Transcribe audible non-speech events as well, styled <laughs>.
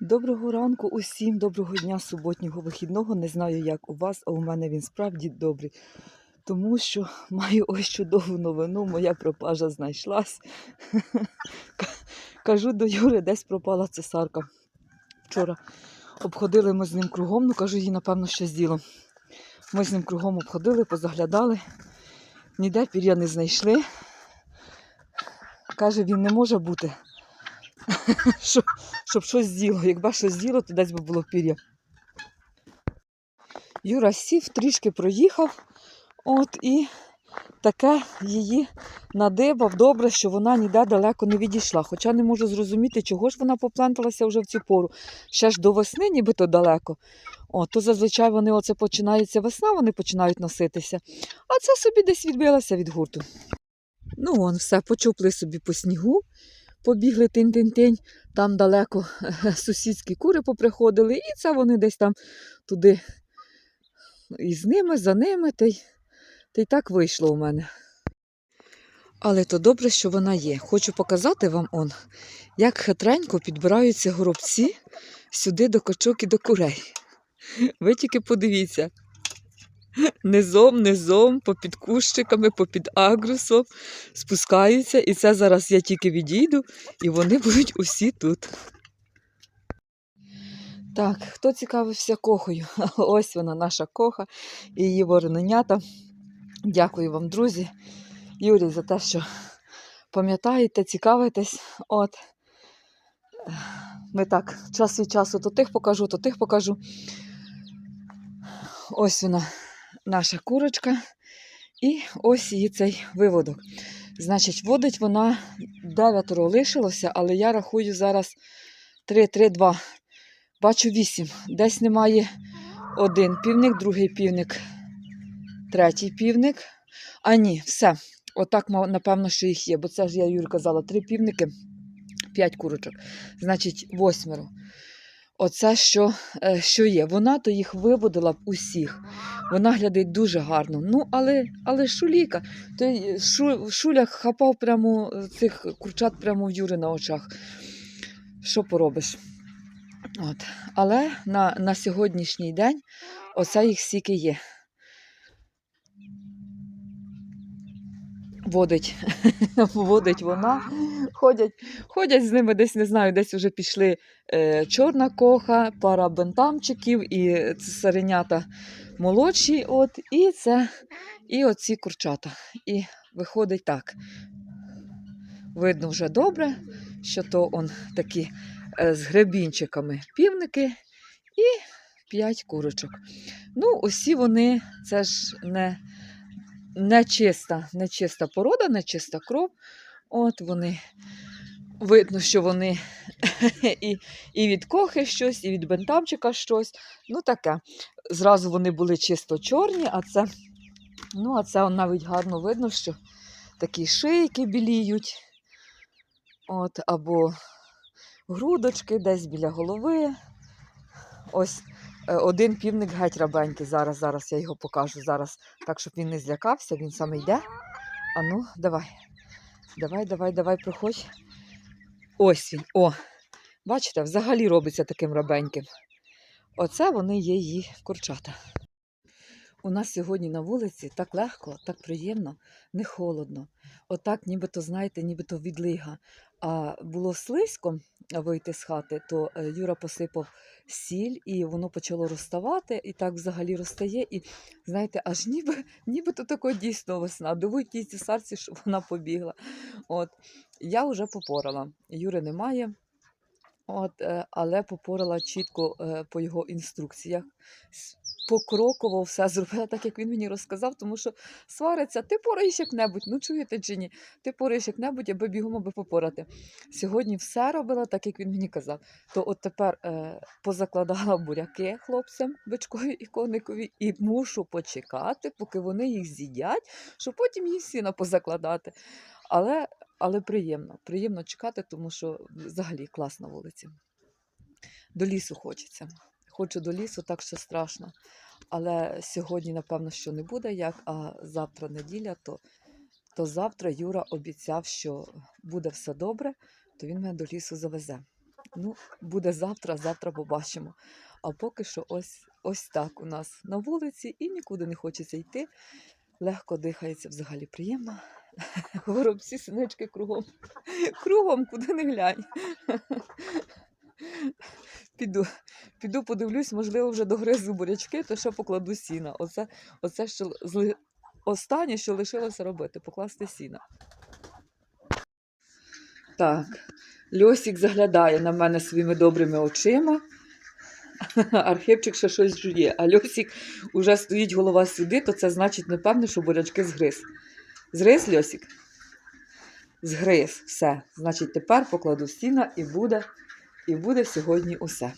Доброго ранку усім, доброго дня суботнього вихідного. Не знаю, як у вас, а у мене він справді добрий. Тому що маю ось чудову новину, моя пропажа знайшлась. <laughs> Кажу до Юри, десь пропала цесарка. Вчора обходили ми з ним кругом, ну кажу, їй, напевно, щось діло. Ми з ним кругом обходили, позаглядали, ніде пір'я не знайшли. Каже, він не може бути. <laughs> Щоб, щоб щось з'їло. Якби щось з'їло, то десь би було пір'я. Юра сів, трішки проїхав, от і таке її надибав добре, що вона ніде далеко не відійшла. Хоча не можу зрозуміти, чого ж вона попленталася вже в цю пору. Ще ж до весни, нібито далеко. О, то зазвичай вони оце починається весна, вони починають носитися. А це собі десь відбилася від гурту. Ну, вон, все, почупли собі по снігу, побігли тинь-тинь-тинь, там далеко <laughs> сусідські кури поприходили, і це вони десь там туди і з ними, за ними, та й, та й так вийшло у мене. Але то добре, що вона є. Хочу показати вам он, як хитренько підбираються горобці сюди до качок і до курей. Ви тільки подивіться. <laughs> Низом, низом, попід кущиками, попід агрусом спускаються, і це зараз я тільки відійду, і вони <laughs> будуть усі тут. Так, хто цікавився кохою? <laughs> Ось вона, наша коха і її вороненята. Дякую вам, друзі, Юрій, за те, що пам'ятаєте, цікавитесь. От. Ми так час від часу то тих покажу, то тих покажу. Ось вона, наша курочка, і ось її цей виводок. Значить, водить вона дев'ятеро лишилося, але я рахую зараз 3, 3, 2. Бачу 8. Десь немає один півник, другий півник, третій півник. А ні, все. Отак, напевно, що їх є, бо це ж я Юрі казала, три півники, п'ять курочок. Значить, восьмеро. Оце що, е, що є. Вона то їх виводила б усіх. Вона глядить дуже гарно. Ну, але, але шуліка. Той шу, шуляк хапав прямо е, цих курчат прямо в Юри на очах. Що поробиш? От. Але на, на сьогоднішній день оце їх сіки є. Водить, <laughs> водить вона, ходять, ходять з ними десь, не знаю, десь вже пішли е, чорна коха, пара бентамчиків і цесаренята молодші. От, і це, і оці курчата. І виходить так. Видно вже добре, що то он такі е, з гребінчиками півники і п'ять курочок. Ну, усі вони, це ж не, не чиста, не чиста порода, не чиста кров. От вони, видно, що вони <laughs> і, і від кохи щось, і від бентамчика щось. Ну, таке. Зразу вони були чисто чорні, а це, ну, а це навіть гарно видно, що такі шийки біліють. От, або грудочки десь біля голови. Ось один півник геть рабенький. Зараз, зараз я його покажу. Зараз, так, щоб він не злякався, він саме йде. А ну, давай. Давай, давай, давай, проходь. Ось він. О! Бачите, взагалі робиться таким рабеньким. Оце вони є її курчата. У нас сьогодні на вулиці так легко, так приємно, не холодно. Отак, нібито, знаєте, нібито відлига. А було слизько вийти з хати, то е, Юра посипав сіль, і воно почало розставати, і так взагалі розтає. І знаєте, аж ніби, <laughs> нібито тако дійсно весна. Дивують тій цесарці, що вона побігла. От. Я вже попорала. Юри немає. От, е, але попорала чітко е, по його інструкціях. Покроково все зробила так, як він мені розказав, тому що свариться, ти пораєш як-небудь, ну чуєте чи ні? Ти пораєш як-небудь, аби бігом аби попорати. Сьогодні все робила так, як він мені казав. То от тепер е, позакладала буряки хлопцям, бичкові і коникові, і мушу почекати, поки вони їх з'їдять, щоб потім їх сіна позакладати. Але, але приємно, приємно чекати, тому що взагалі класна вулиця. До лісу хочеться. Хочу до лісу, так що страшно. Але сьогодні, напевно, що не буде як, а завтра неділя, то, то завтра Юра обіцяв, що буде все добре, то він мене до лісу завезе. Ну, буде завтра, завтра побачимо. А поки що ось, ось так у нас на вулиці і нікуди не хочеться йти. Легко дихається, взагалі приємно. <laughs> Горобці, синички кругом. Кругом, куди не глянь. <laughs> Піду, піду подивлюсь, можливо, вже догризу бурячки, то ще покладу сіна. Оце, оце що зли... останнє, що лишилося робити, покласти сіна. Так, Льосік заглядає на мене своїми добрими очима. <laughs> Архипчик ще щось жує, а Льосік уже стоїть голова сюди, то це значить, напевно, що бурячки згриз. Згриз, Льосік? Згриз, все. Значить, тепер покладу сіна і буде, і буде сьогодні усе.